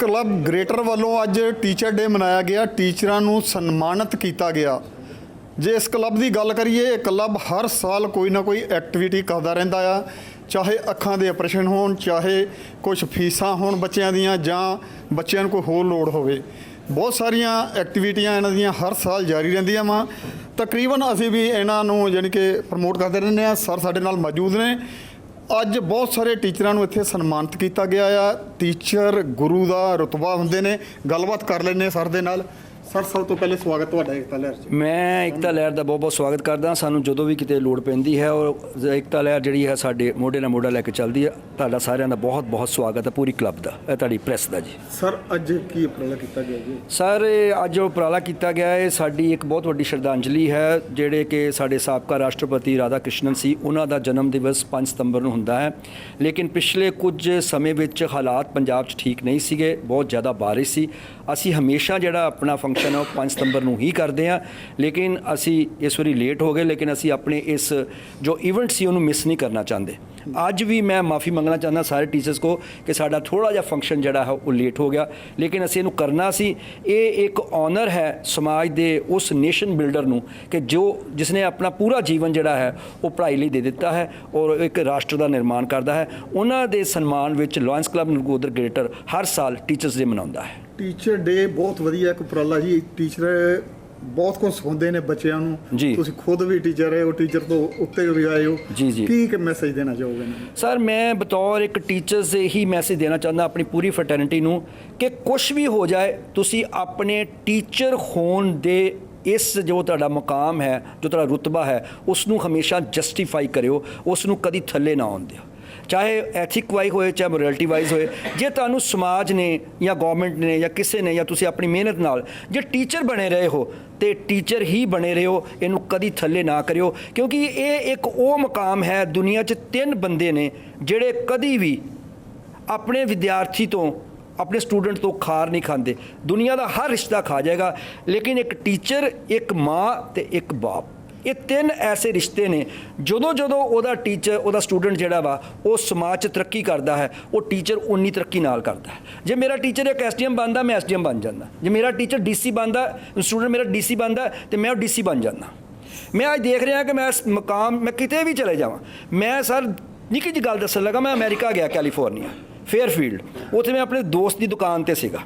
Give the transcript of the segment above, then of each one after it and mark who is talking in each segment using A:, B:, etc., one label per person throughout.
A: Club greater ਵੱਲੋਂ ਅੱਜ teacher day ਮਨਾਇਆ ਗਿਆ। ਟੀਚਰਾਂ ਨੂੰ ਸਨਮਾਨਿਤ ਕੀਤਾ ਗਿਆ। ਜੇ ਇਸ ਕਲੱਬ ਦੀ ਗੱਲ ਕਰੀਏ, ਇਹ ਕਲੱਬ ਹਰ ਸਾਲ ਕੋਈ ਨਾ ਕੋਈ ਐਕਟੀਵਿਟੀ ਕਰਦਾ ਰਹਿੰਦਾ ਆ। ਚਾਹੇ ਅੱਖਾਂ ਦੇ ਆਪਰੇਸ਼ਨ ਹੋਣ, ਚਾਹੇ ਕੁਝ ਫੀਸਾਂ ਹੋਣ ਬੱਚਿਆਂ ਦੀਆਂ ਜਾਂ ਬੱਚਿਆਂ ਨੂੰ ਕੋਈ ਹੋਰ ਲੋੜ ਹੋਵੇ। ਬਹੁਤ ਸਾਰੀਆਂ ਐਕਟੀਵਿਟੀਆਂ ਇਹਨਾਂ ਦੀਆਂ ਹਰ ਸਾਲ ਜਾਰੀ ਰਹਿੰਦੀਆਂ ਵਾ। ਤਕਰੀਬਨ ਅਸੀਂ ਵੀ ਇਹਨਾਂ ਨੂੰ ਯਾਨੀ ਕਿ ਪ੍ਰਮੋਟ ਕਰਦੇ ਰਹਿੰਦੇ ਆ ਸਰ ਸਾਡੇ ਨਾਲ ਮੌਜੂਦ ਨੇ। ਅੱਜ ਬਹੁਤ ਸਾਰੇ ਟੀਚਰਾਂ ਨੂੰ ਇੱਥੇ ਸਨਮਾਨਿਤ ਕੀਤਾ ਗਿਆ ਆ। ਟੀਚਰ ਗੁਰੂ ਦਾ ਰਤਬਾ ਹੁੰਦੇ ਨੇ। ਗੱਲਬਾਤ ਕਰ ਲੈਂਦੇ ਸਰ ਦੇ ਨਾਲ। ਸਰ ਸਭ ਤੋਂ ਪਹਿਲੇ ਸਵਾਗਤ ਤੁਹਾਡਾ ਏਕਤਾ ਲਹਿਰ 'ਚ।
B: ਮੈਂ ਇਕਤਾ ਲਹਿਰ ਦਾ ਬਹੁਤ ਬਹੁਤ ਸਵਾਗਤ ਕਰਦਾ। ਸਾਨੂੰ ਜਦੋਂ ਵੀ ਕਿਤੇ ਲੋੜ ਪੈਂਦੀ ਹੈ ਔਰ ਇਕਤਾ ਲਹਿਰ ਜਿਹੜੀ ਹੈ ਸਾਡੇ ਮੋਢੇ ਨਾਲ ਮੋਢਾ ਲੈ ਕੇ ਚੱਲਦੀ ਹੈ ਤੁਹਾਡਾ ਸਾਰਿਆਂ ਦਾ ਬਹੁਤ ਬਹੁਤ ਸਵਾਗਤ ਹੈ ਪੂਰੀ ਕਲੱਬ ਦਾ ਇਹ ਤੁਹਾਡੀ ਪ੍ਰੈਸ ਦਾ ਜੀ।
A: ਸਰ ਅੱਜ ਕੀ ਉਪਰਾਲਾ ਕੀਤਾ ਗਿਆ ਜੀ?
B: ਸਰ ਅੱਜ ਉਪਰਾਲਾ ਕੀਤਾ ਗਿਆ ਹੈ। ਸਾਡੀ ਇੱਕ ਬਹੁਤ ਵੱਡੀ ਸ਼ਰਧਾਂਜਲੀ ਹੈ ਜਿਹੜੇ ਕਿ ਸਾਡੇ ਸਾਬਕਾ ਰਾਸ਼ਟਰਪਤੀ ਰਾਧਾ ਕ੍ਰਿਸ਼ਨਨ ਸੀ ਉਹਨਾਂ ਦਾ ਜਨਮ ਦਿਵਸ 5 ਸਤੰਬਰ ਨੂੰ ਹੁੰਦਾ ਹੈ। ਲੇਕਿਨ ਪਿਛਲੇ ਕੁਝ ਸਮੇਂ ਵਿੱਚ ਹਾਲਾਤ ਪੰਜਾਬ 'ਚ ਠੀਕ ਨਹੀਂ ਸੀਗੇ ਬਹੁਤ ਜ਼ਿਆਦਾ ਬਾਰਿਸ਼ ਸੀ। ਅਸੀਂ ਹਮੇਸ਼ਾ ਜਿਹੜਾ ਆਪਣਾ ਫੰਕਸ਼ਨ ਹੈ ਉਹ 5 ਸਤੰਬਰ ਨੂੰ ਹੀ ਕਰਦੇ ਹਾਂ, ਲੇਕਿਨ ਅਸੀਂ ਇਸ ਵਾਰੀ ਲੇਟ ਹੋ ਗਏ, ਲੇਕਿਨ ਅਸੀਂ ਆਪਣੇ ਇਸ ਜੋ ਇਵੈਂਟ ਸੀ ਉਹਨੂੰ ਮਿਸ ਨਹੀਂ ਕਰਨਾ ਚਾਹੁੰਦੇ। ਅੱਜ ਵੀ ਮੈਂ ਮਾਫੀ ਮੰਗਣਾ ਚਾਹੁੰਦਾ ਸਾਰੇ ਟੀਚਰਸ ਕੋ ਕਿ ਸਾਡਾ ਥੋੜਾ ਜਿਹਾ ਫੰਕਸ਼ਨ ਜਿਹੜਾ ਹੈ ਉਹ ਲੇਟ ਹੋ ਗਿਆ, ਲੇਕਿਨ ਅਸੀਂ ਇਹਨੂੰ ਕਰਨਾ ਸੀ। ਇਹ ਇੱਕ ਆਨਰ ਹੈ ਸਮਾਜ ਦੇ ਉਸ ਨੇਸ਼ਨ ਬਿਲਡਰ ਨੂੰ ਕਿ ਜੋ ਜਿਸਨੇ ਆਪਣਾ ਪੂਰਾ ਜੀਵਨ ਜਿਹੜਾ ਹੈ ਉਹ ਪੜ੍ਹਾਈ ਲਈ ਦੇ ਦਿੱਤਾ ਹੈ ਔਰ ਇੱਕ ਰਾਸ਼ਟਰ ਦਾ ਨਿਰਮਾਣ ਕਰਦਾ ਹੈ। ਉਹਨਾਂ ਦੇ ਸਨਮਾਨ ਵਿੱਚ ਲਾਇੰਸ ਕਲੱਬ ਨਰਗੋਦਰ ਗ੍ਰੇਟਰ ਹਰ ਸਾਲ ਟੀਚਰਸ ਡੇ ਮਨਾਉਂਦਾ ਹੈ।
A: ਟੀਚਰ ਡੇ ਬਹੁਤ ਵਧੀਆ ਇੱਕ ਉਪਰਾਲਾ ਜੀ ਟੀਚਰ ਬਹੁਤ ਕੁਝ ਸਿਖਾਉਂਦੇ ਨੇ ਬੱਚਿਆਂ ਨੂੰ। ਤੁਸੀਂ ਖੁਦ ਵੀ ਟੀਚਰ ਹੈ ਉਹ ਟੀਚਰ ਤੋਂ ਉੱਤੇ ਵੀ ਆਏ ਹੋ
B: ਜੀ, ਜੀ।
A: ਕੀ ਇੱਕ ਮੈਸੇਜ ਦੇਣਾ ਚਾਹੋਗੇ?
B: ਸਰ ਮੈਂ ਬਤੌਰ ਇੱਕ ਟੀਚਰਸ ਹੀ ਮੈਸੇਜ ਦੇਣਾ ਚਾਹੁੰਦਾ ਆਪਣੀ ਪੂਰੀ ਫਰਟਰਨਿਟੀ ਨੂੰ ਕਿ ਕੁਝ ਵੀ ਹੋ ਜਾਏ ਤੁਸੀਂ ਆਪਣੇ ਟੀਚਰ ਹੋਣ ਦੇ ਇਸ ਜੋ ਤੁਹਾਡਾ ਮਕਾਮ ਹੈ ਜੋ ਤੁਹਾਡਾ ਰੁਤਬਾ ਹੈ ਉਸ ਨੂੰ ਹਮੇਸ਼ਾ ਜਸਟੀਫਾਈ ਕਰਿਓ ਉਸ ਨੂੰ ਕਦੀ ਥੱਲੇ ਨਾ ਆਉਣ ਦਿਓ ਚਾਹੇ ਐਥਿਕ ਵਾਈਜ਼ ਹੋਏ, ਚਾਹੇ ਮੋਰੈਲਿਟੀ ਵਾਈਜ਼ ਹੋਏ, ਜੇ ਤੁਹਾਨੂੰ ਸਮਾਜ ਨੇ ਜਾਂ ਗਵਰਨਮੈਂਟ ਨੇ ਜਾਂ ਕਿਸੇ ਨੇ ਜਾਂ ਤੁਸੀਂ ਆਪਣੀ ਮਿਹਨਤ ਨਾਲ ਜੇ ਟੀਚਰ ਬਣੇ ਰਹੇ ਹੋ, ਤੇ ਟੀਚਰ ਹੀ ਬਣੇ ਰਹੋ ਇਹਨੂੰ ਕਦੀ ਥੱਲੇ ਨਾ ਕਰਿਓ, ਕਿਉਂਕਿ ਇਹ ਇੱਕ ਉਹ ਮਕਾਮ ਹੈ ਦੁਨੀਆ 'ਚ ਤਿੰਨ ਬੰਦੇ ਨੇ ਜਿਹੜੇ ਕਦੀ ਵੀ ਆਪਣੇ ਵਿਦਿਆਰਥੀ ਤੋਂ, ਆਪਣੇ ਸਟੂਡੈਂਟ ਤੋਂ ਖਾਰ ਨਹੀਂ ਖਾਂਦੇ। ਦੁਨੀਆ ਦਾ ਹਰ ਰਿਸ਼ਤਾ ਖਾ ਜਾਏਗਾ, ਲੇਕਿਨ ਇੱਕ ਟੀਚਰ ਇੱਕ ਮਾਂ ਤੇ ਇੱਕ ਬਾਪ। ਇਹ ਤਿੰਨ ਐਸੇ ਰਿਸ਼ਤੇ ਨੇ। ਜਦੋਂ ਜਦੋਂ ਉਹਦਾ ਟੀਚਰ ਉਹਦਾ ਸਟੂਡੈਂਟ ਜਿਹੜਾ ਵਾ, ਉਹ ਸਮਾਜ 'ਚ ਤਰੱਕੀ ਕਰਦਾ ਹੈ, ਉਹ ਟੀਚਰ ਉਨੀ ਤਰੱਕੀ ਨਾਲ ਕਰਦਾ ਹੈ। ਜੇ ਮੇਰਾ ਟੀਚਰ ਇੱਕ ਐਸਡੀਐਮ ਬਣਦਾ, ਮੈਂ ਐਸਡੀਐਮ ਬਣ ਜਾਂਦਾ। ਜੇ ਮੇਰਾ ਟੀਚਰ ਡੀਸੀ ਬਣਦਾ ਸਟੂਡੈਂਟ ਮੇਰਾ ਡੀਸੀ ਬਣਦਾ, ਤੇ ਮੈਂ ਉਹ ਡੀਸੀ ਬਣ ਜਾਂਦਾ। ਮੈਂ ਅੱਜ ਦੇਖ ਰਿਹਾ ਕਿ ਮੈਂ ਇਸ ਮਕਾਮ, ਮੈਂ ਕਿਤੇ ਵੀ ਚਲੇ ਜਾਵਾਂ। ਮੈਂ ਸਰ, ਨਿੱਕੀ ਜਿਹੀ ਗੱਲ ਦੱਸਣ ਲੱਗਾ, ਮੈਂ ਅਮਰੀਕਾ ਗਿਆ ਕੈਲੀਫੋਰਨੀਆ ਫੇਅਰਫੀਲਡ ਉੱਥੇ ਮੈਂ ਆਪਣੇ ਦੋਸਤ ਦੀ ਦੁਕਾਨ ਤੇ ਸੀਗਾ।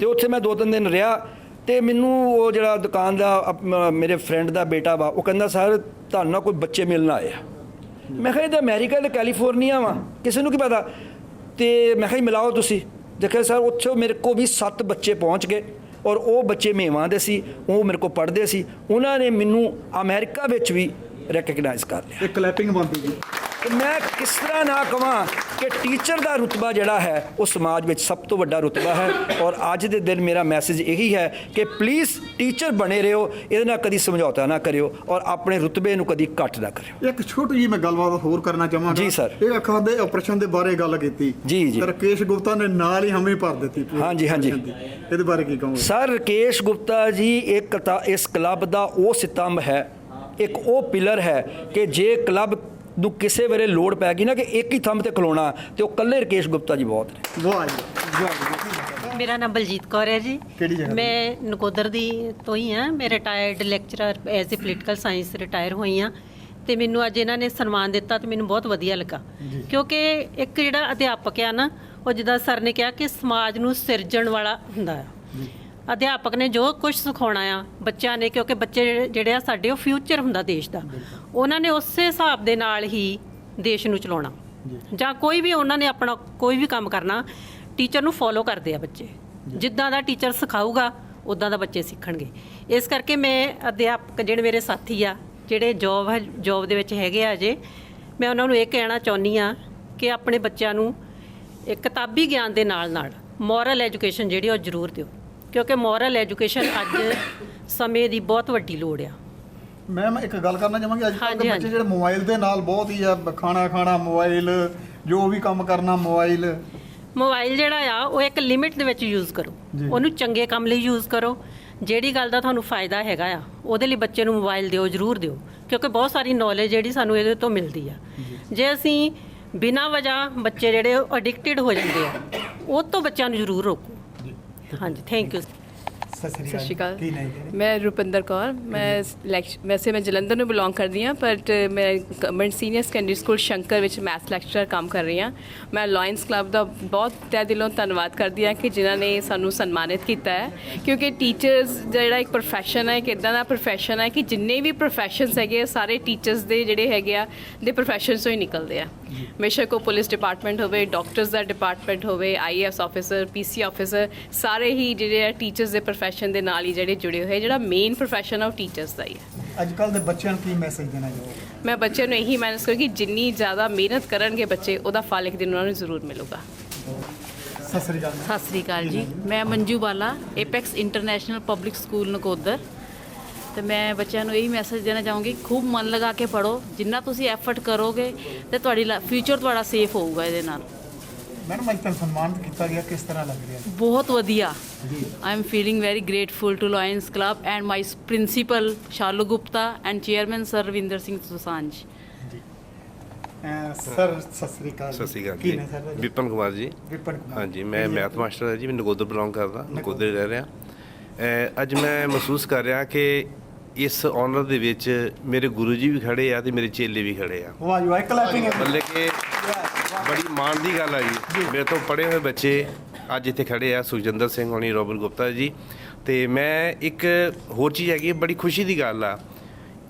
B: ਤੇ ਉੱਥੇ ਮੈਂ ਦੋ ਤਿੰਨ ਦਿਨ ਰਿਹਾ ਤੇ ਮੈਨੂੰ ਉਹ ਜਿਹੜਾ ਦੁਕਾਨ ਦਾ ਮੇਰੇ ਫਰੈਂਡ ਦਾ ਬੇਟਾ ਵਾ, ਉਹ ਕਹਿੰਦਾ, ਸਰ, ਤੁਹਾਨੂੰ ਨਾ ਕੋਈ ਬੱਚੇ ਮਿਲਣ ਆਏ ਆ। ਮੈਂ ਕਿਹਾ, ਇਹ ਤਾਂ ਅਮਰੀਕਾ ਤੇ ਕੈਲੀਫੋਰਨੀਆ ਵਾ, ਕਿਸੇ ਨੂੰ ਕੀ ਪਤਾ? ਤੇ ਮੈਂ ਕਿਹਾ, ਜੀ, ਮਿਲਾਓ ਤੁਸੀਂ। ਦੇਖਿਆ, ਸਰ, ਉੱਥੇ ਮੇਰੇ ਕੋ ਵੀ 7 ਬੱਚੇ ਪਹੁੰਚ ਗਏ ਔਰ ਉਹ ਬੱਚੇ ਮੇਵਾਂ ਦੇ ਸੀ, ਉਹ ਮੇਰੇ ਕੋ ਪੜ੍ਹਦੇ ਸੀ। ਉਹਨਾਂ ਨੇ ਮੈਨੂੰ ਅਮਰੀਕਾ ਵਿੱਚ ਵੀ ਰੈਕਗਨਾਈਜ਼ ਕਰ ਲਿਆ।
A: ਇਹ ਕਲੈਪਿੰਗ ਬੰਦੀ ਜੀ
B: ਤੇ ਮੈਂ ਕਿਸ ਤਰ੍ਹਾਂ ਨਾ ਕਵਾਂ ਕਿ ਟੀਚਰ ਦਾ ਰੁਤਬਾ ਜਿਹੜਾ ਹੈ ਉਹ ਸਮਾਜ ਵਿੱਚ ਸਭ ਤੋਂ ਵੱਡਾ ਰੁਤਬਾ ਹੈ ਔਰ ਅੱਜ ਦੇ ਦਿਨ ਮੇਰਾ ਮੈਸੇਜ ਇਹੀ ਹੈ ਕਿ ਪਲੀਜ਼ ਟੀਚਰ ਬਣੇ ਰਹੋ ਇਹਦੇ ਨਾਲ ਕਦੀ ਸਮਝੌਤਾ ਨਾ ਕਰਿਓ ਔਰ ਆਪਣੇ ਰੁਤਬੇ ਨੂੰ ਕਦੀ ਘੱਟ ਨਾ ਕਰਿਓ
A: ਇੱਕ ਛੋਟੀ ਜੀ ਮੈਂ ਗੱਲਬਾਤ ਹੋਰ ਕਰਨਾ ਚਾਹਾਂਗਾ
B: ਜੀ, ਸਰ।
A: ਇਹ ਅੱਖਾਂ ਦੇ ਆਪਰੇਸ਼ਨ ਦੇ ਬਾਰੇ ਗੱਲ ਕੀਤੀ
B: ਜੀ, ਜੀ।
A: ਰਕੇਸ਼ ਗੁਪਤਾ ਨੇ ਨਾਲ ਹੀ ਹਮੇ ਭਰ ਦਿੱਤੀ
B: ਹਾਂਜੀ, ਹਾਂਜੀ।
A: ਇਹਦੇ ਬਾਰੇ ਕੀ ਕਹੋਗੇ
B: ਸਰ ਰਕੇਸ਼ ਗੁਪਤਾ ਜੀ ਇੱਕ ਤਾਂ ਇਸ ਕਲੱਬ ਦਾ ਉਹ ਸਿਤੰਭ ਹੈ ਇੱਕ ਉਹ ਪਿਲਰ ਹੈ ਕਿ ਜੇ ਕਲੱਬ ਨੂੰ ਕਿਸੇ ਵੇਲੇ ਲੋੜ ਪੈ ਗਈ ਨਾ ਕਿ ਇੱਕ ਹੀ ਥੰਮ ਤੇ ਖਲੋਣਾ ਤੇ ਉਹ ਕੱਲੇ ਰਕੇਸ਼ ਗੁਪਤਾ ਜੀ ਬਹੁਤ ਨੇ।
A: ਵਾਹ ਜੀ ਵਾਹ ਜੀ
C: ਮੇਰਾ ਨਾਮ ਬਲਜੀਤ ਕੌਰ ਹੈ ਜੀ।
A: ਕਿਹੜੀ ਜਗ੍ਹਾ?
C: ਮੈਂ ਨਕੋਦਰ ਦੀ ਤੋਂ ਹੀ ਹਾਂ। ਮੈਂ retired lecturer as a political science retire ਹੋਈ ਹਾਂ। ਤੇ ਮੈਨੂੰ ਅੱਜ ਇਹਨਾਂ ਨੇ ਸਨਮਾਨ ਦਿੱਤਾ ਤੇ ਮੈਨੂੰ ਬਹੁਤ ਵਧੀਆ ਲੱਗਾ। ਕਿਉਂਕਿ ਇੱਕ ਜਿਹੜਾ ਅਧਿਆਪਕ ਆ ਨਾ ਉਹ ਜਿੱਦਾਂ ਸਰ ਨੇ ਕਿਹਾ ਕਿ ਸਮਾਜ ਨੂੰ ਸਿਰਜਣ ਵਾਲਾ ਹੁੰਦਾ ਆ। ਅਧਿਆਪਕ ਨੇ ਜੋ ਕੁਝ ਸਿਖਾਉਣਾ ਆ ਬੱਚਿਆਂ ਨੇ ਕਿਉਂਕਿ ਬੱਚੇ ਜਿਹੜੇ- ਆ ਸਾਡੇ ਉਹ ਫਿਊਚਰ ਹੁੰਦਾ ਦੇਸ਼ ਦਾ। ਉਹਨਾਂ ਨੇ ਉਸੇ ਹਿਸਾਬ ਦੇ ਨਾਲ ਹੀ ਦੇਸ਼ ਨੂੰ ਚਲਾਉਣਾ। ਜਾਂ। ਕੋਈ ਵੀ ਉਹਨਾਂ ਨੇ ਆਪਣਾ ਕੋਈ ਵੀ ਕੰਮ ਕਰਨਾ ਟੀਚਰ ਨੂੰ ਫੋਲੋ ਕਰਦੇ ਆ ਬੱਚੇ। ਜਿੱਦਾਂ ਦਾ ਟੀਚਰ ਸਿਖਾਊਗਾ ਉਦਾਂ ਦਾ ਬੱਚੇ ਸਿੱਖਣਗੇ। ਇਸ ਕਰਕੇ ਮੈਂ ਅਧਿਆਪਕ ਜਿਹੜੇ ਮੇਰੇ ਸਾਥੀ ਆ ਜਿਹੜੇ ਜੋਬ ਜੋਬ ਦੇ ਵਿੱਚ ਹੈਗੇ ਆ ਅਜੇ ਮੈਂ ਉਹਨਾਂ ਨੂੰ ਇਹ ਕਹਿਣਾ ਚਾਹੁੰਦੀ ਆ ਕਿ ਆਪਣੇ ਬੱਚਿਆਂ ਨੂੰ ਇੱਕ ਕਿਤਾਬੀ ਗਿਆਨ ਦੇ ਨਾਲ ਨਾਲ ਮੋਰਲ ਐਜੂਕੇਸ਼ਨ ਜਿਹੜੀ ਉਹ ਜ਼ਰੂਰ ਦਿਓ। ਕਿਉਂਕਿ ਮੋਰਲ ਐਜੂਕੇਸ਼ਨ ਅੱਜ ਸਮੇਂ ਦੀ ਬਹੁਤ ਵੱਡੀ ਲੋੜ ਆ।
A: ਮੈਮ ਇੱਕ ਗੱਲ ਕਰਨਾ ਚਾਹਾਂਗੇ ਅੱਜ ਕੱਲ੍ਹ
C: ਹਾਂਜੀ,
A: ਦੇ ਬੱਚੇ
C: ਹਾਂਜੀ।
A: ਜਿਹੜੇ ਮੋਬਾਈਲ ਦੇ ਨਾਲ ਬਹੁਤ ਹੀ ਆ ਖਾਣਾ ਖਾਣਾ ਮੋਬਾਈਲ ਜੋ ਵੀ ਕੰਮ ਕਰਨਾ ਮੋਬਾਈਲ
C: ਮੋਬਾਈਲ ਜਿਹੜਾ ਆ ਉਹ ਇੱਕ ਲਿਮਿਟ ਦੇ ਵਿੱਚ ਯੂਜ਼ ਕਰੋ।
A: ਜੀ।
C: ਉਹਨੂੰ ਚੰਗੇ ਕੰਮ ਲਈ ਯੂਜ਼ ਕਰੋ। ਜਿਹੜੀ ਗੱਲ ਦਾ ਤੁਹਾਨੂੰ ਫਾਇਦਾ ਹੈਗਾ ਆ ਉਹਦੇ ਲਈ ਬੱਚੇ ਨੂੰ ਮੋਬਾਈਲ ਦਿਓ ਜ਼ਰੂਰ ਦਿਓ। ਕਿਉਂਕਿ ਬਹੁਤ ਸਾਰੀ ਨੌਲੇਜ ਜਿਹੜੀ ਸਾਨੂੰ ਇਹਦੇ ਤੋਂ ਮਿਲਦੀ ਆ। ਜੇ। ਅਸੀਂ ਬਿਨਾਂ ਵਜ੍ਹਾ ਬੱਚੇ ਜਿਹੜੇ ਐਡਿਕਟਿਡ ਹੋ ਜਾਂਦੇ ਆ ਉਹ ਤੋਂ ਬੱਚਿਆਂ ਨੂੰ ਜ਼ਰੂਰ ਰੋਕੋ। ਹਾਂਜੀ ਥੈਂਕ ਯੂ
D: ਸਤਿ
E: ਸ਼੍ਰੀ ਅਕਾਲ।
D: ਕੀ ਨਹੀਂ ਜੀ
E: ਮੈਂ ਰੁਪਿੰਦਰ ਕੌਰ ਮੈਂ ਵੈਸੇ ਮੈਂ ਜਲੰਧਰ ਨੂੰ ਬਿਲੋਂਗ ਕਰਦੀ ਹਾਂ ਬਟ ਮੈਂ government senior secondary school Shankar ਵਿੱਚ ਮੈਥਸ ਲੈਕਚਰਰ ਕੰਮ ਕਰ ਰਹੀ ਹਾਂ। ਮੈਂ ਲਾਇਨਸ ਕਲੱਬ ਦਾ ਬਹੁਤ ਤਹਿ ਦਿਲੋਂ ਧੰਨਵਾਦ ਕਰਦੀ ਹਾਂ ਕਿ ਜਿਨ੍ਹਾਂ ਨੇ ਸਾਨੂੰ ਸਨਮਾਨਿਤ ਕੀਤਾ ਹੈ ਕਿਉਂਕਿ ਟੀਚਰਸ ਜਿਹੜਾ ਇੱਕ profession ਹੈ ਇੱਕ ਇਦਾਂ ਦਾ profession ਹੈ ਕਿ ਜਿੰਨੇ ਵੀ professions ਹੈਗੇ ਆ, ਸਾਰੇ ਟੀਚਰਸ ਦੇ ਜਿਹੜੇ ਹੈਗੇ ਆ ਦੇ professions ਤੋਂ ਹੀ ਨਿਕਲਦੇ ਆ। ਬੇਸ਼ੱਕ ਉਹ ਪੁਲਿਸ ਡਿਪਾਰਟਮੈਂਟ ਹੋਵੇ ਡਾਕਟਰਸ ਦਾ ਡਿਪਾਰਟਮੈਂਟ ਹੋਵੇ ਆਈਐਸ ਆਫੀਸਰ ਪੀਸੀ ਆਫੀਸਰ ਸਾਰੇ ਹੀ ਜਿਹੜੇ ਆ ਟੀਚਰਸ ਦੇ profession ਦੇ ਨਾਲ ਹੀ ਜਿਹੜੇ ਜੁੜੇ ਹੋਏ ਜਿਹੜਾ ਮੇਨ profession ਆ ਉਹ ਟੀਚਰਸ ਦਾ ਹੀ ਹੈ
D: ਅੱਜ ਕੱਲ ਦੇ ਬੱਚਿਆਂ ਨੂੰ ਕੀ ਮੈਸੇਜ ਦੇਣਾ ਚਾਹੋਗੇ?
E: ਮੈਂ ਬੱਚਿਆਂ ਨੂੰ ਇਹੀ ਮੈਨੇਜ ਕਰਾਂਗੀ ਜਿੰਨੀ ਜ਼ਿਆਦਾ ਮਿਹਨਤ ਕਰਨਗੇ ਬੱਚੇ ਉਹਦਾ ਫਲ ਇੱਕ ਦਿਨ ਉਹਨਾਂ ਨੂੰ ਜ਼ਰੂਰ ਮਿਲੂਗਾ।
D: ਸਤਿ ਸ੍ਰੀ ਅਕਾਲ
F: ਸਤਿ ਸ੍ਰੀ ਅਕਾਲ ਜੀ। ਮੈਂ Manju Bala apex international public school Nakodar. ਤੇ ਮੈਂ ਬੱਚਿਆਂ ਨੂੰ ਇਹੀ ਮੈਸੇਜ ਦੇਣਾ ਚਾਹੂੰਗੀ ਖੂਬ ਮਨ ਲਗਾ ਕੇ ਪੜੋ ਜਿੰਨਾ ਤੁਸੀਂ ਐਫਰਟ ਕਰੋਗੇ ਤੇ ਤੁਹਾਡੀ ਫਿਊਚਰ ਤੁਹਾਡਾ ਸੇਫ ਹੋਊਗਾ ਇਹਦੇ ਨਾਲ।
D: ਮੈਡਮ ਅੱਜ ਤੱਕ ਸਨਮਾਨਿਤ ਕੀਤਾ ਗਿਆ ਕਿਸ ਤਰ੍ਹਾਂ ਲੱਗ ਰਿਹਾ?
F: ਬਹੁਤ ਵਧੀਆ।
D: ਜੀ।
F: I am feeling very grateful to Lions Club and my principal Shalu Gupta and chairman sir Ravinder Singh Susanjh
D: sir ਸਤਿ ਸ੍ਰੀ ਅਕਾਲ
G: ਸਤਿ ਸ਼੍ਰੀ ਅਕਾਲ
D: ਕੀ
G: ਜੀ।
D: ਨੇ ਸਰ? ਤੁਹਾਡੇ?
G: ਵਿਪਨ ਕੁਮਾਰ ਜੀ।
D: ਵਿਪਨ ਕੁਮਾਰ।
G: ਹਾਂਜੀ ਮੈਂ ਮੈਥ ਮਾਸਟਰ ਹਾਂ ਜੀ ਮੈਂ ਨਗੋਦਰ ਬਿਲੋਂਗ ਕਰਦਾ ਨਗੋਦਰ। ਰਹਿ ਰਿਹਾ। ਅੱਜ ਮੈਂ ਮਹਿਸੂਸ ਕਰ ਰਿਹਾ ਕਿ ਇਸ ਆਨਰ ਦੇ ਵਿੱਚ ਮੇਰੇ ਗੁਰੂ ਜੀ ਵੀ ਖੜੇ ਆ ਤੇ ਮੇਰੇ ਚੇਲੇ ਵੀ ਖੜੇ ਆ।
D: ਵਾਹ ਜੀ ਵਾਹ ਕਲੈਪਿੰਗ
G: ਮਤਲਬ ਕਿ ਬੜੀ ਮਾਣ ਦੀ ਗੱਲ ਆ ਜੀ। ਮੇਰੇ ਤੋਂ ਪੜ੍ਹੇ ਹੋਏ ਬੱਚੇ ਅੱਜ ਇੱਥੇ ਖੜੇ ਆ ਸੁਖਜਿੰਦਰ ਸਿੰਘ ਹੋਣੀ ਰੋਬਰ ਗੁਪਤਾ ਜੀ। ਤੇ ਮੈਂ ਇੱਕ ਹੋਰ ਚੀਜ਼ ਹੈਗੀ ਬੜੀ ਖੁਸ਼ੀ ਦੀ ਗੱਲ ਆ।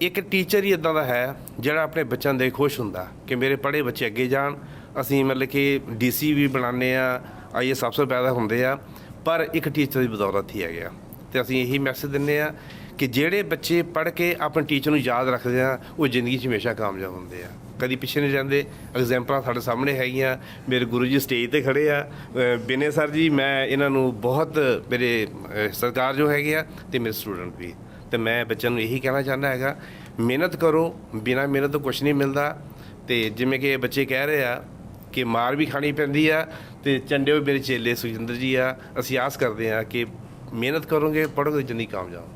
G: ਇੱਕ ਟੀਚਰ ਹੀ ਇਦਾਂ ਦਾ ਹੈ ਜਿਹੜਾ ਆਪਣੇ ਬੱਚਿਆਂ ਦੇ ਖੁਸ਼ ਹੁੰਦਾ ਕਿ ਮੇਰੇ ਪੜ੍ਹੇ ਬੱਚੇ ਅੱਗੇ ਜਾਣ। ਅਸੀਂ ਮਤਲਬ ਕਿ ਡੀਸੀ ਵੀ ਬਣਾਉਂਦੇ ਆ ਆਈਐਸ ਅਫਸਰ ਪੈਦਾ ਹੁੰਦੇ ਆ ਪਰ ਇੱਕ ਟੀਚਰ ਦੀ ਬਦੌਲਤ ਹੀ ਹੈਗੇ ਤੇ ਅਸੀਂ ਇਹੀ ਮੈਸੇਜ ਦਿੰਦੇ ਆ ਕਿ ਜਿਹੜੇ ਬੱਚੇ ਪੜ੍ਹ ਕੇ ਆਪਣੇ ਟੀਚਰ ਨੂੰ ਯਾਦ ਰੱਖਦੇ ਆ ਉਹ ਜ਼ਿੰਦਗੀ 'ਚ ਹਮੇਸ਼ਾ ਕਾਮਯਾਬ ਹੁੰਦੇ ਆ। ਕਦੀ ਪਿੱਛੇ ਨਹੀਂ ਜਾਂਦੇ ਐਗਜ਼ਾਮਪਲਾਂ ਸਾਡੇ ਸਾਹਮਣੇ ਹੈਗੀਆਂ। ਮੇਰੇ ਗੁਰੂ ਜੀ ਸਟੇਜ ਤੇ ਖੜੇ ਆ। ਅ, ਬਿਨੇ ਸਰ ਜੀ ਮੈਂ ਇਹਨਾਂ ਨੂੰ ਬਹੁਤ ਮੇਰੇ ਅ, ਸਰਕਾਰ ਜੋ ਹੈਗੇ ਆ ਤੇ ਮੇਰੇ ਸਟੂਡੈਂਟ ਵੀ। ਤੇ ਮੈਂ ਬੱਚਿਆਂ ਨੂੰ ਇਹੀ ਕਹਿਣਾ ਚਾਹੁੰਦਾ ਹੈਗਾ ਮਿਹਨਤ ਕਰੋ ਬਿਨਾਂ ਮਿਹਨਤ ਤੋਂ ਕੁਝ ਨਹੀਂ ਮਿਲਦਾ। ਤੇ ਜਿਵੇਂ ਕਿ ਬੱਚੇ ਕਹਿ ਰਹੇ ਆ ਕਿ ਮਾਰ ਵੀ ਖਾਣੀ ਪੈਂਦੀ ਆ ਤੇ ਚੰਡੇ ਮੇਰੇ ਚੇਲੇ ਸੁਖਜਿੰਦਰ ਜੀ ਆ। ਅਸੀਂ ਆਸ ਕਰਦੇ ਆ ਕਿ ਮਿਹਨਤ ਕਰੋਗੇ ਪੜ੍ਹੋਗੇ ਜਿੰਨੀ ਕਾਮਯਾਬ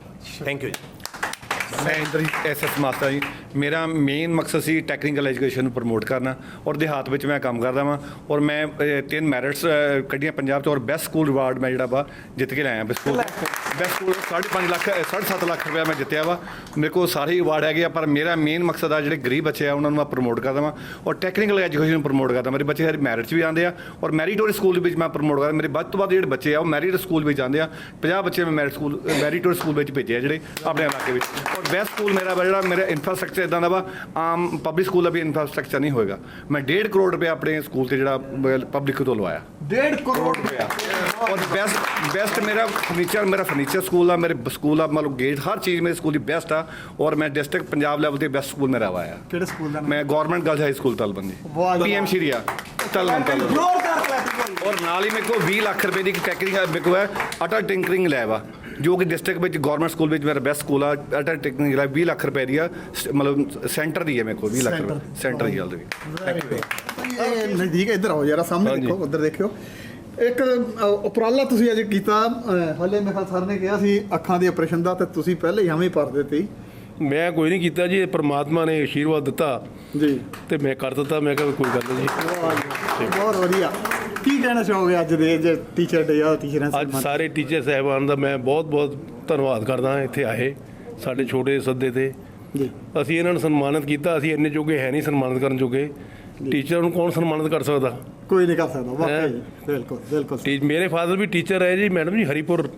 G: ਥੈਂਕ ਯੂ ਜੀ
H: ਮੈਂ ਇੰਦਰਜੀਤ ਐਸਐਸ ਮਾਸਟਰ ਜੀ ਮੇਰਾ ਮੇਨ ਮਕਸਦ ਸੀ ਟੈਕਨੀਕਲ ਐਜੂਕੇਸ਼ਨ ਨੂੰ ਪ੍ਰਮੋਟ ਕਰਨਾ ਔਰ ਦੇਹਾਤ ਵਿੱਚ ਮੈਂ ਕੰਮ ਕਰਦਾ ਵਾਂ ਔਰ ਮੈਂ ਤਿੰਨ ਮੈਰਿਟਸ ਕੱਢੀਆਂ ਪੰਜਾਬ ਤੋਂ ਔਰ ਬੈਸਟ ਸਕੂਲ ਅਵਾਰਡ ਮੈਂ ਜਿਹੜਾ ਵਾ ਜਿੱਤ ਕੇ ਲਿਆਇਆ best school best school 5.5 lakh 7.5 lakh ਰੁਪਇਆ ਮੈਂ ਜਿੱਤਿਆ ਵਾ। ਮੇਰੇ ਕੋਲ ਸਾਰੇ ਅਵਾਰਡ ਹੈਗੇ ਆ ਪਰ ਮੇਰਾ ਮੇਨ ਮਕਸਦ ਆ ਜਿਹੜੇ ਗਰੀਬ ਬੱਚੇ ਆ ਉਹਨਾਂ ਨੂੰ ਮੈਂ ਪ੍ਰਮੋਟ ਕਰਦਾ ਵਾਂ ਔਰ ਟੈਕਨੀਕਲ ਐਜੂਕੇਸ਼ਨ ਨੂੰ ਪ੍ਰਮੋਟ ਕਰਦਾ। ਮੇਰੇ ਬੱਚੇ ਸਾਰੇ ਮੈਰਿਟ 'ਚ ਵੀ ਆਉਂਦੇ ਆ ਔਰ ਮੈਰੀਟੋਰੀ ਸਕੂਲ ਵਿੱਚ ਮੈਂ ਪ੍ਰਮੋਟ ਕਰਦਾ। ਮੇਰੇ ਵੱਧ ਤੋਂ ਵੱਧ ਜਿਹੜੇ ਬੱਚੇ ਆ ਉਹ ਮੈਰਿਟ ਸਕੂਲ ਵਿੱਚ ਜਾਂਦੇ ਆ। 50 ਬੱਚੇ ਮੈਂ ਮੈਰਿਟ ਸਕੂਲ ਮੈਰੀਟੋਰੀ ਸਕੂਲ ਵਿੱਚ ਭੇਜੇ ਆ ਜਿਹੜੇ ਆਪਣੇ ਇਲਾਕੇ ਵਿੱਚ। ਔਰ ਬੈਸਟ ਸਕੂਲ ਮੇਰਾ ਜਿਹੜਾ ਮੇਰਾ ਇਨਫਰਾਸਟ੍ਰਕਚਰ ਇਦਾਂ ਦਾ ਵਾ ਆਮ ਪਬਲਿਕ ਸਕੂਲ ਦਾ ਵੀ ਇਨਫਰਾਸਟ੍ਰਕਚਰ ਨਹੀਂ ਹੋਏਗਾ। ਮੈਂ 1.5 ਕਰੋੜ ਰੁਪਏ ਆਪਣੇ ਸਕੂਲ ਤੇ ਜਿਹੜਾ ਪਬਲਿਕ ਤੋਂ ਲਵਾਇਆ।
D: 1.5 ਕਰੋੜ
H: ਰੁਪਇਆ ਔਰ ਬੈਸਟ ਬੈਸਟ ਮੇਰਾ ਫਰਨੀਚਰ ਮੇਰਾ ਫਰਨੀਚਰ ਸਕੂਲ ਆ ਮੇਰੇ ਸਕੂਲ ਆ ਮਤਲਬ ਗੇਟ ਹਰ ਚੀਜ਼ ਮੇਰੇ ਸਕੂਲ ਦੀ ਬੈਸਟ ਆ। ਔਰ ਮੈਂ ਡਿਸਟ੍ਰਿਕਟ ਪੰਜਾਬ ਲੈਵਲ ਤੇ ਬੈਸਟ ਸਕੂਲ ਮੇਰਾ ਆਇਆ
D: ਕਿਹੜੇ ਸਕੂਲ ਦਾ?
H: ਮੈਂ government girls high school Talbandi
D: ਵਾਹ ਜੀ
H: ਪੀਐਮ ਸ਼ੀਰੀਆ
D: ਜ਼ੋਰਦਾਰ ਕਲੈਪਿੰਗ
H: ਔਰ ਨਾਲ ਹੀ ਮੇਰੇ ਕੋਲ 20 ਲੱਖ ਰੁਪਏ ਦੀ ਇੱਕ ਟੈਕਨੀਕਲ ਮੇਰੇ ਕੋਲ ਹੈ ਅਟਲ ਟਿੰਕਰਿੰਗ ਲੈਬ ਆ। ਜੋ ਕਿ ਡਿਸਟ੍ਰਿਕਟ ਵਿੱਚ ਗਵਰਨਮੈਂਟ ਸਕੂਲ ਵਿੱਚ ਮੇਰਾ ਬੈਸਟ ਸਕੂਲ ਆ ਅਟਲ ਟਿੰਕਰਿੰਗ ਲੈਬ 20 ਲੱਖ ਰੁਪਏ ਦੀ ਆ ਸ- ਮਤਲਬ ਸੈਂਟਰ ਦੀ ਹੈ ਮੇਰੇ ਕੋਲ 20 ਲੱਖ ਰੁਪਏ ਸੈਂਟਰ ਦੀ ਗੱਲ ਦੀ
A: ਇਹ ਨਜ਼ਦੀਕ ਇੱਧਰ ਆਓ ਜਰਾ ਸਾਹਮਣੇ ਦੇਖੋ ਉੱਧਰ ਦੇਖਿਓ। ਇੱਕ ਅ, ਉਪਰਾਲਾ ਤੁਸੀਂ ਅੱਜ ਕੀਤਾ ਅ, ਹਲੇ ਮੇਰੇ ਖਿਆਲ ਸਰ ਨੇ ਕਿਹਾ ਸੀ ਅੱਖਾਂ ਦੇ ਆਪਰੇਸ਼ਨ ਦਾ ਤੇ ਤੁਸੀਂ ਪਹਿਲੇ ਹੀ ਐਵੇਂ ਭਰ ਦਿੱਤੀ।
I: ਮੈਂ ਕੋਈ ਨਹੀਂ ਕੀਤਾ ਜੀ ਇਹ ਪ੍ਰਮਾਤਮਾ ਨੇ ਆਸ਼ੀਰਵਾਦ ਦਿੱਤਾ।
A: ਜੀ।
I: ਤੇ ਮੈਂ ਕਰ ਦਿੱਤਾ ਮੈਂ ਕਿਹਾ ਕੋਈ ਗੱਲ ਨਹੀਂ
A: ਜੀ, ਬਹੁਤ ਵਧੀਆ। ਕੀ ਕਹਿਣਾ ਚਾਹੋਗੇ ਅੱਜ ਦੇ ਜੇ ਟੀਚਰ ਡੇ ਆ ਟੀਚਰਾਂ
I: ਅੱਜ ਸਾਰੇ ਟੀਚਰ ਸਾਹਿਬਾਨ ਦਾ ਮੈਂ ਬਹੁਤ ਬਹੁਤ ਧੰਨਵਾਦ ਕਰਦਾ ਹਾਂ ਇੱਥੇ ਆਏ ਸਾਡੇ ਛੋਟੇ ਸੱਦੇ ਤੇ।
A: ਜੀ।
I: ਅਸੀਂ ਇਹਨਾਂ ਨੂੰ ਸਨਮਾਨਿਤ ਕੀਤਾ ਅਸੀਂ ਇੰਨੇ ਜੋਗੇ ਹੈ ਨਹੀਂ ਸਨਮਾਨਿਤ ਕਰਨ ਜੋਗੇ। ਟੀਚਰ ਨੂੰ ਕੌਣ ਸਨਮਾਨਿਤ ਕਰ ਸਕਦਾ?
A: ਕੋਈ ਨਹੀਂ ਕਰ ਸਕਦਾ ਵਾਕਈ? ਜੀ ਬਿਲਕੁਲ ਬਿਲਕੁਲ।
I: ਟੀ ਮੇਰੇ ਫਾਦਰ ਵੀ ਟੀਚਰ ਰਹੇ ਜੀ ਮੈਡਮ ਜੀ ਹਰੀਪੁਰ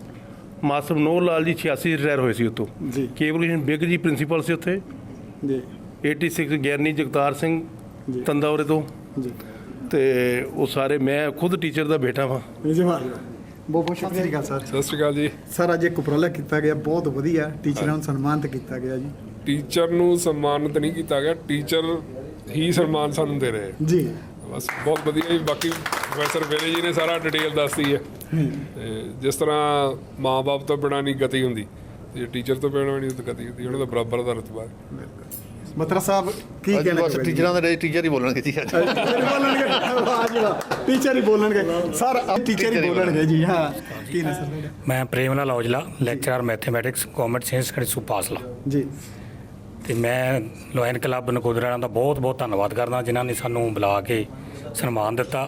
I: ਮਾਸਟਰ ਮਨੋਹਰ ਲਾਲ ਜੀ 86 ਰਿਟਾਇਰ ਹੋਏ ਸੀ ਉੱਥੋਂ
A: ਜੀ।
I: ਕੇਵਲ ਬਿਗ ਜੀ ਪ੍ਰਿੰਸੀਪਲ ਸੀ ਉੱਥੇ।
A: ਜੀ।
I: 86 ਗਿਆਨੀ ਜਗਤਾਰ ਸਿੰਘ
A: ਜੀ।
I: ਤੰਦਾਉਰੇ ਤੋਂ।
A: ਜੀ।
I: ਤੇ ਉਹ ਸਾਰੇ ਮੈਂ ਖੁਦ ਟੀਚਰ ਦਾ ਬੇਟਾ ਵਾਂ।
A: ਜੀ ਬਹੁਤ ਬਹੁਤ ਸ਼ੁਕਰੀਆ ਸਰ।
J: ਸਤਿ ਸ਼੍ਰੀ ਅਕਾਲ ਜੀ।
A: ਸਰ ਅੱਜ ਇੱਕ ਉਪਰਾਲਾ ਕੀਤਾ ਗਿਆ ਬਹੁਤ ਵਧੀਆ। ਟੀਚਰਾਂ ਨੂੰ ਸਨਮਾਨਿਤ ਕੀਤਾ ਗਿਆ ਜੀ।
J: ਟੀਚਰ ਨੂੰ ਸਨਮਾਨਿਤ ਨਹੀਂ ਕੀਤਾ ਗਿਆ ਟੀਚਰ ਹੀ ਸਨਮਾਨ ਸਾਨੂੰ ਦੇ ਰਹੇ।
A: ਜੀ।
J: ਬਸ ਬਹੁਤ ਵਧੀਆ ਜੀ ਬਾਕੀ ਪ੍ਰੋਫੈਸਰ ਵੇਲੇ ਜੀ ਨੇ ਸਾਰਾ ਡਿਟੇਲ ਦੱਸਤੀ ਹੈ। ਤੇ ਜਿਸ ਤਰ੍ਹਾਂ ਮਾਂ-ਬਾਪ ਤੋਂ ਬਿਨਾਂ ਨਹੀਂ ਗਤੀ ਹੁੰਦੀ ਤੇ ਟੀਚਰ ਤੋਂ ਬਿਨਾਂ ਨਹੀਂ ਤਾਂ ਗਤੀ ਹੁੰਦੀ ਉਹਨਾਂ ਦਾ ਬਰਾਬਰ ਦਾ ਰਤਬਾ। ਹੈ
A: ਮਤਰਾ ਸਾਹਿਬ ਕੀ
K: ਅੱਜ
A: ਕਹਿਣਾ
K: ਬਸ ਟੀਚਰਾਂ ਦੇ ਟੀਚਰ ਹੀ ਬੋਲਣਗੇ ਜੀ ਅੱਜ।
A: ਬੋਲਣਗੇ। ਵਾਹ ਜੀ ਵਾਹ ਟੀਚਰ ਹੀ ਬੋਲਣਗੇ। ਸਰ ਟੀਚਰ ਹੀ ਬੋਲਣਗੇ। ਜੀ ਹਾਂ। ਕੀ ਨੇ ਸਰ?
L: ਮੈਂ Prem Lal Aujla lecturer mathematics government science study Supasla
A: ji.
L: ਤੇ ਮੈਂ ਲੋਇਨ ਕਲੱਬ ਨਕੋਦਰਾ ਦਾ ਬਹੁਤ ਬਹੁਤ ਧੰਨਵਾਦ ਕਰਦਾ ਜਿਨ੍ਹਾਂ ਨੇ ਸਾਨੂੰ ਬੁਲਾ ਕੇ ਸਨਮਾਨ ਦਿੱਤਾ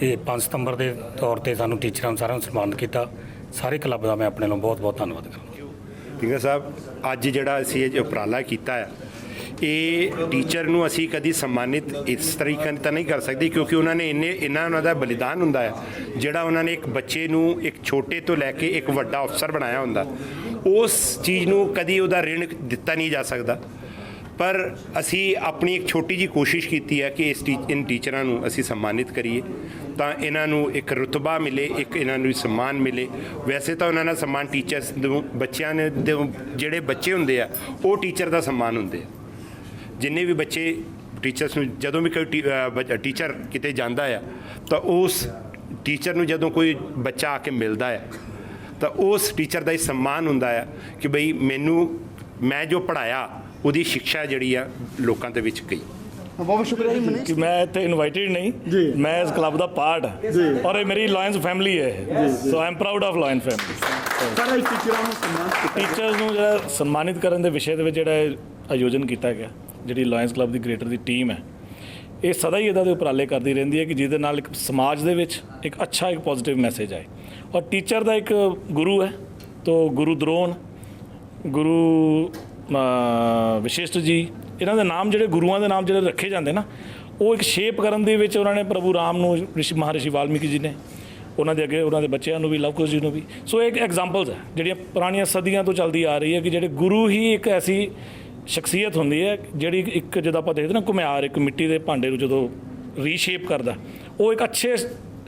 L: ਤੇ 5 ਸਤੰਬਰ ਦੇ ਤੌਰ ਤੇ ਸਾਨੂੰ ਟੀਚਰਾਂ ਨੂੰ ਸਾਰਿਆਂ ਨੂੰ ਸਨਮਾਨਿਤ ਕੀਤਾ। ਸਾਰੇ ਕਲੱਬ ਦਾ ਮੈਂ ਆਪਣੇ ਵੱਲੋਂ ਬਹੁਤ ਬਹੁਤ ਧੰਨਵਾਦ ਕਰਦਾ।
M: ਟਿੰਗਰ ਸਾਹਿਬ ਅੱਜ ਜਿਹੜਾ ਅਸੀਂ ਇਹ ਉਪਰਾਲਾ ਕੀਤਾ ਹੈ ਇਹ ਟੀਚਰ ਨੂੰ ਅਸੀਂ ਕਦੀ ਸਨਮਾਨਿਤ ਇਸ ਤਰੀਕੇ ਨਾਲ ਤਾਂ ਨਹੀਂ ਕਰ ਸਕਦੇ ਕਿਉਂਕਿ ਉਹਨਾਂ ਨੇ ਇੰਨੇ, ਇੰਨਾ ਉਹਨਾਂ ਦਾ ਬਲੀਦਾਨ ਹੁੰਦਾ ਹੈ, ਜਿਹੜਾ ਉਹਨਾਂ ਨੇ ਇੱਕ ਬੱਚੇ ਨੂੰ ਇੱਕ ਛੋਟੇ ਤੋਂ ਲੈ ਕੇ ਇੱਕ ਵੱਡਾ ਅਫਸਰ ਬਣਾਇਆ ਹੁੰਦਾ। ਉਸ ਚੀਜ਼ ਨੂੰ ਕਦੀ ਉਹਦਾ ਰਿਣ ਦਿੱਤਾ ਨਹੀਂ ਜਾ ਸਕਦਾ। ਪਰ ਅਸੀਂ ਆਪਣੀ ਇੱਕ ਛੋਟੀ ਜੀ ਕੋਸ਼ਿਸ਼ ਕੀਤੀ ਹੈ ਕਿ ਇਸ ਟੀ, ਇਨ ਟੀਚਰਾਂ ਨੂੰ ਅਸੀਂ ਸਨਮਾਨਿਤ ਕਰੀਏ, ਤਾਂ ਇਹਨਾਂ ਨੂੰ ਇੱਕ ਰੁਤਬਾ ਮਿਲੇ, ਇੱਕ ਇਹਨਾਂ ਨੂੰ ਸਨਮਾਨ ਮਿਲੇ। ਵੈਸੇ ਤਾਂ ਉਹਨਾਂ ਦਾ ਸਨਮਾਨ ਟੀਚਰਸ ਬੱਚਿਆਂ ਨੇ ਜਿਹੜੇ ਬੱਚੇ ਹੁੰਦੇ ਆ, ਉਹ ਟੀਚਰ ਦਾ ਸਨਮਾਨ ਹੁੰਦੇ ਆ। ਜਿੰਨੇ ਵੀ ਬੱਚੇ ਟੀਚਰਸ ਨੂੰ ਜਦੋਂ ਵੀ ਕੋਈ ਟੀਚਰ ਕਿਤੇ ਜਾਂਦਾ ਆ ਤਾਂ ਉਸ ਟੀਚਰ ਨੂੰ ਜਦੋਂ ਕੋਈ ਬੱਚਾ ਆ ਕੇ ਮਿਲਦਾ ਹੈ ਤਾਂ ਉਸ ਟੀਚਰ ਦਾ ਹੀ ਸਨਮਾਨ ਹੁੰਦਾ ਆ ਕਿ ਬਈ ਮੈਨੂੰ ਮੈਂ ਜੋ ਪੜਾਇਆ ਉਹਦੀ ਸਿੱਖਿਆ ਜਿਹੜੀ ਆ ਲੋਕਾਂ ਦੇ ਵਿੱਚ ਗਈ।
A: ਬਹੁਤ ਬਹੁਤ ਸ਼ੁਕਰੀਆ ਜੀ ਮਨੀਸ਼
L: ਕਿ ਮੈਂ ਇੱਥੇ ਇਨਵਾਈਟਡ ਨਹੀਂ
A: ਜੀ।
L: ਮੈਂ ਇਸ ਕਲੱਬ ਦਾ ਪਾਰਟ
A: ਜੀ।
L: ਔਰ ਇਹ ਮੇਰੀ ਲਾਇਨਸ ਫੈਮਿਲੀ ਹੈ so I am proud of Lion family
A: ਸਾਰੇ ਟੀਚਰਾਂ ਨੂੰ ਸਨਮਾਨ
L: ਟੀਚਰਸ ਨੂੰ ਜਿਹੜਾ ਸਨਮਾਨਿਤ ਕਰਨ ਦੇ ਵਿਸ਼ੇ ਦੇ ਵਿੱਚ ਜਿਹੜਾ ਇਹ ਆਯੋਜਨ ਕੀਤਾ ਗਿਆ। ਜਿਹੜੀ ਲਾਇਨਸ ਕਲੱਬ ਦੀ ਗ੍ਰੇਟਰ ਦੀ ਟੀਮ ਹੈ ਇਹ ਸਦਾ ਹੀ ਇਦਾਂ ਦੇ ਉਪਰਾਲੇ ਕਰਦੀ ਰਹਿੰਦੀ ਹੈ ਕਿ ਜਿਹਦੇ ਨਾਲ ਇੱਕ ਸਮਾਜ ਦੇ ਵਿੱਚ ਇੱਕ ਅੱਛਾ ਇੱਕ ਪੋਜ਼ਿਟਿਵ ਮੈਸੇਜ ਆਏ। ਔਰ ਟੀਚਰ ਦਾ ਇੱਕ ਗੁਰੂ ਹੈ ਤੋਂ ਗੁਰੂ ਦਰੋਣ ਗੁਰੂ ਅ, ਵਿਸ਼ਿਸ਼ਟ ਜੀ ਇਹਨਾਂ ਦੇ ਨਾਮ ਜਿਹੜੇ ਗੁਰੂਆਂ ਦੇ ਨਾਮ ਜਿਹੜੇ ਰੱਖੇ ਜਾਂਦੇ ਨਾ ਉਹ ਇੱਕ ਸ਼ੇਪ ਕਰਨ ਦੇ ਵਿੱਚ ਉਹਨਾਂ ਨੇ ਪ੍ਰਭੂ ਰਾਮ ਨੂੰ ਰਿਸ਼ੀ ਮਹਾਰਿਸ਼ੀ ਵਾਲਮੀਕੀ ਜੀ ਨੇ ਉਹਨਾਂ ਦੇ ਅੱਗੇ ਉਹਨਾਂ ਦੇ ਬੱਚਿਆਂ ਨੂੰ ਵੀ ਲਵਕੁਸ਼ ਜੀ ਨੂੰ ਵੀ। ਸੋ ਇਹ ਇੱਕ ਐਗਜ਼ਾਮਪਲਸ ਹੈ ਜਿਹੜੀਆਂ ਪੁਰਾਣੀਆਂ ਸਦੀਆਂ ਤੋਂ ਚੱਲਦੀ ਆ ਰਹੀ ਹੈ ਕਿ ਜਿਹੜੇ ਗੁਰੂ ਹੀ ਇੱਕ ਐਸੀ ਸ਼ਖਸੀਅਤ ਹੁੰਦੀ ਹੈ, ਜਿਹੜੀ ਇੱਕ ਜਦੋਂ ਆਪਾਂ ਦੇਖਦੇ ਨਾ ਘੁਮਿਆਰ, ਇੱਕ ਮਿੱਟੀ ਦੇ ਭਾਂਡੇ ਨੂੰ ਜਦੋਂ ਰੀਸ਼ੇਪ ਕਰਦਾ, ਉਹ ਇੱਕ ਅੱਛੇ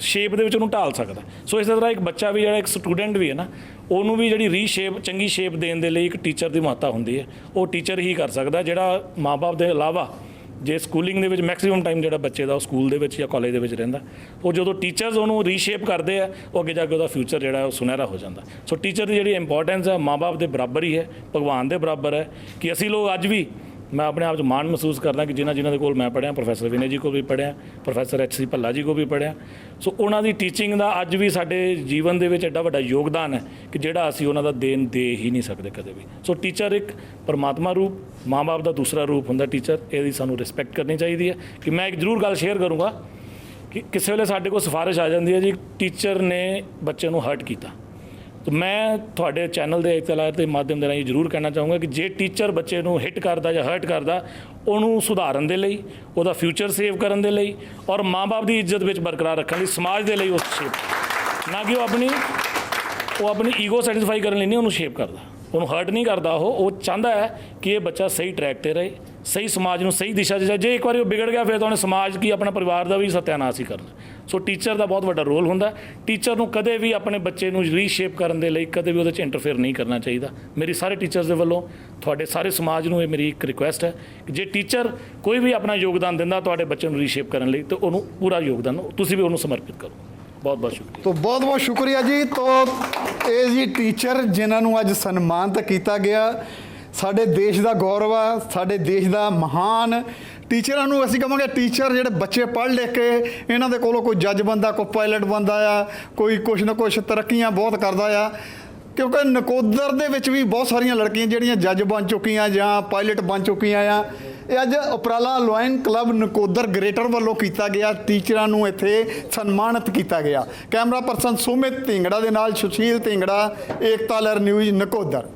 L: ਸ਼ੇਪ ਦੇ ਵਿੱਚ ਉਹਨੂੰ ਢਾਲ ਸਕਦਾ। ਸੋ ਇਸ ਤਰ੍ਹਾਂ ਇੱਕ ਬੱਚਾ ਵੀ ਜਿਹੜਾ ਇੱਕ ਸਟੂਡੈਂਟ ਵੀ ਹੈ ਨਾ, ਉਹਨੂੰ ਵੀ ਜਿਹੜੀ ਰੀਸ਼ੇਪ ਚੰਗੀ ਸ਼ੇਪ ਦੇਣ ਦੇ ਲਈ ਇੱਕ ਟੀਚਰ ਦੀ ਮਹੱਤਤਾ ਹੁੰਦੀ ਹੈ। ਉਹ ਟੀਚਰ ਹੀ ਕਰ ਸਕਦਾ, ਜਿਹੜਾ ਮਾਪੇ ਦੇ ਇਲਾਵਾ ਜੇ ਸਕੂਲਿੰਗ ਦੇ ਵਿੱਚ ਮੈਕਸਿਮਮ ਟਾਈਮ ਜਿਹੜਾ ਬੱਚੇ ਦਾ ਉਹ ਸਕੂਲ ਦੇ ਵਿੱਚ ਜਾਂ ਕਾਲਜ ਦੇ ਵਿੱਚ ਰਹਿੰਦਾ, ਉਹ ਜਦੋਂ ਟੀਚਰਸ ਉਹਨੂੰ ਰੀਸ਼ੇਪ ਕਰਦੇ ਆ, ਉਹ ਅੱਗੇ ਜਾ ਕੇ ਉਹਦਾ ਫਿਊਚਰ ਜਿਹੜਾ ਉਹ ਸੁਨਹਿਰਾ ਹੋ ਜਾਂਦਾ। ਸੋ ਟੀਚਰ ਦੀ ਜਿਹੜੀ ਇੰਪੋਰਟੈਂਸ ਹੈ ਮਾਪੇ ਦੇ ਬਰਾਬਰ ਹੀ ਹੈ, ਭਗਵਾਨ ਦੇ ਬਰਾਬਰ ਹੈ, ਕਿ ਅਸੀਂ ਲੋਕ ਅੱਜ ਵੀ ਮੈਂ ਆਪਣੇ ਆਪ 'ਚ ਮਾਣ ਮਹਿਸੂਸ ਕਰਦਾ ਕਿ ਜਿਨ੍ਹਾਂ ਜਿਨ੍ਹਾਂ ਦੇ ਕੋਲ ਮੈਂ ਪੜ੍ਹਿਆ, ਪ੍ਰੋਫੈਸਰ ਵਿਨੇ ਜੀ ਕੋਲ ਵੀ ਪੜ੍ਹਿਆ, ਪ੍ਰੋਫੈਸਰ ਐਚ ਸੀ ਭੱਲਾ ਜੀ ਕੋਲ ਵੀ ਪੜ੍ਹਿਆ। ਸੋ ਉਹਨਾਂ ਦੀ ਟੀਚਿੰਗ ਦਾ ਅੱਜ ਵੀ ਸਾਡੇ ਜੀਵਨ ਦੇ ਵਿੱਚ ਐਡਾ ਵੱਡਾ ਯੋਗਦਾਨ ਹੈ ਕਿ ਜਿਹੜਾ ਅਸੀਂ ਉਹਨਾਂ ਦਾ ਦੇਣ ਦੇ ਹੀ ਨਹੀਂ ਸਕਦੇ ਕਦੇ ਵੀ। ਸੋ ਟੀਚਰ ਇੱਕ ਪਰਮਾਤਮਾ ਰੂਪ, ਮਾਂ-ਬਾਪ ਦਾ ਦੂਸਰਾ ਰੂਪ ਹੁੰਦਾ ਟੀਚਰ ਇਹਦੀ ਸਾਨੂੰ ਰਿਸਪੈਕਟ ਕਰਨੀ ਚਾਹੀਦੀ ਹੈ ਕਿ ਮੈਂ ਇੱਕ ਜ਼ਰੂਰ ਗੱਲ ਸ਼ੇਅਰ ਕਰੂੰਗਾ ਕਿ ਕਿਸੇ ਵੇਲੇ ਸਾਡੇ ਕੋਲ ਸਿਫਾਰਿਸ਼ ਆ ਜਾਂਦੀ ਹੈ ਜੀ ਟੀਚਰ ਨੇ ਬੱਚੇ ਨੂੰ ਹਰਟ ਕੀਤਾ। ਤਾਂ ਮੈਂ ਤੁਹਾਡੇ ਚੈਨਲ ਦੇ ਇਤਲਾਹ ਦੇ ਮਾਧਿਅਮ ਦੇ ਰਾਹੀਂ ਜ਼ਰੂਰ ਕਹਿਣਾ ਚਾਹੂੰਗਾ ਕਿ ਜੇ ਟੀਚਰ ਬੱਚੇ ਨੂੰ ਹਿੱਟ ਕਰਦਾ ਜਾਂ ਹਰਟ ਕਰਦਾ, ਉਹਨੂੰ ਸੁਧਾਰਨ ਦੇ ਲਈ, ਉਹਦਾ ਫਿਊਚਰ ਸੇਵ ਕਰਨ ਦੇ ਲਈ ਔਰ ਮਾਂ-ਬਾਪ ਦੀ ਇੱਜ਼ਤ ਵਿੱਚ ਬਰਕਰਾਰ ਰੱਖਣ ਲਈ, ਸਮਾਜ ਦੇ ਲਈ ਉਹ ਸ਼ੇਪ ਨਾ ਕਿ ਉਹ ਆਪਣੀ ਉਹ ਆਪਣੀ ਈਗੋ ਸੈਟੀਸਫਾਈ ਕਰਨ ਲਈ ਨਹੀਂ ਉਹਨੂੰ ਸ਼ੇਪ ਕਰਦਾ। ਉਹਨੂੰ ਹਰਟ ਨਹੀਂ ਕਰਦਾ ਉਹ। ਉਹ ਚਾਹੁੰਦਾ ਹੈ ਕਿ ਇਹ ਬੱਚਾ ਸਹੀ ਟਰੈਕ ਤੇ ਰਹੇ। ਸਹੀ ਸਮਾਜ ਨੂੰ ਸਹੀ ਦਿਸ਼ਾ 'ਚ ਜੇ ਇੱਕ ਵਾਰੀ ਉਹ ਵਿਗੜ ਗਿਆ, ਫਿਰ ਤਾਂ ਉਹਨੇ ਸਮਾਜ ਕੀ ਆਪਣਾ ਪਰਿਵਾਰ ਦਾ ਵੀ ਸਤਿਆਨਾਸ਼ ਹੀ ਕਰਨਾ ਸੋ ਟੀਚਰ ਦਾ ਬਹੁਤ ਵੱਡਾ ਰੋਲ ਹੁੰਦਾ। ਟੀਚਰ ਨੂੰ ਕਦੇ ਵੀ ਆਪਣੇ ਬੱਚੇ ਨੂੰ ਰੀਸ਼ੇਪ ਕਰਨ ਦੇ ਲਈ ਕਦੇ ਵੀ ਉਹਦੇ 'ਚ ਇੰਟਰਫੇਅਰ ਨਹੀਂ ਕਰਨਾ ਚਾਹੀਦਾ। ਮੇਰੀ ਸਾਰੇ ਟੀਚਰਸ ਦੇ ਵੱਲੋਂ, ਤੁਹਾਡੇ ਸਾਰੇ ਸਮਾਜ ਨੂੰ ਇਹ ਮੇਰੀ ਇੱਕ ਰਿਕੁਐਸਟ ਹੈ ਕਿ ਜੇ ਟੀਚਰ ਕੋਈ ਵੀ ਆਪਣਾ ਯੋਗਦਾਨ ਦਿੰਦਾ ਤੁਹਾਡੇ ਬੱਚੇ ਨੂੰ ਰੀਸ਼ੇਪ ਕਰਨ ਲਈ, ਤਾਂ ਉਹਨੂੰ ਪੂਰਾ ਯੋਗਦਾਨ, ਤੁਸੀਂ ਵੀ ਉਹਨੂੰ ਸਮਰਪਿਤ ਕਰੋ। ਬਹੁਤ ਬਹੁਤ ਸ਼ੁਕਰੀਆ।
A: ਤੋ ਬਹੁਤ ਬਹੁਤ ਸ਼ੁਕਰੀਆ ਜੀ। ਤੋ ਇਹ ਜੀ ਟੀਚਰ ਜਿਨ੍ਹਾਂ ਨੂੰ ਅੱਜ ਸਨਮਾਨਿਤ ਕੀਤਾ ਗਿਆ ਸਾਡੇ ਦੇਸ਼ ਦਾ ਗੌਰਵ ਆ, ਸਾਡੇ ਦੇਸ਼ ਦਾ ਮਹਾਨ। ਟੀਚਰਾਂ ਨੂੰ ਅਸੀਂ ਕਹਾਂਗੇ ਟੀਚਰ ਜਿਹੜੇ ਬੱਚੇ ਪੜ੍ਹ ਲਿਖ ਕੇ ਇਹਨਾਂ ਦੇ ਕੋਲੋਂ ਕੋਈ ਜੱਜ ਬੰਦਾ, ਕੋਈ ਪਾਇਲਟ ਬੰਦਾ ਆ, ਕੋਈ ਕੁਛ ਨਾ ਕੁਛ ਤਰੱਕੀਆਂ ਬਹੁਤ ਕਰਦਾ ਆ। ਕਿਉਂਕਿ ਨਕੋਦਰ ਦੇ ਵਿੱਚ ਵੀ ਬਹੁਤ ਸਾਰੀਆਂ ਲੜਕੀਆਂ ਜਿਹੜੀਆਂ ਜੱਜ ਬਣ ਚੁੱਕੀਆਂ ਜਾਂ ਪਾਇਲਟ ਬਣ ਚੁੱਕੀਆਂ ਆ। ਇਹ ਅੱਜ ਉਪਰਾਲਾ ਲੋਇਨ ਕਲੱਬ ਨਕੋਦਰ ਗ੍ਰੇਟਰ ਵੱਲੋਂ ਕੀਤਾ ਗਿਆ, ਟੀਚਰਾਂ ਨੂੰ ਇੱਥੇ ਸਨਮਾਨਿਤ ਕੀਤਾ ਗਿਆ। ਕੈਮਰਾ ਪਰਸਨ ਸੁਮਿਤ ਢਿੰਗੜਾ ਦੇ ਨਾਲ ਸੁਸ਼ੀਲ ਢਿੰਗੜਾ, ਏਕਤਾ ਲਹਿਰ ਨਿਊਜ਼ ਨਕੋਦਰ।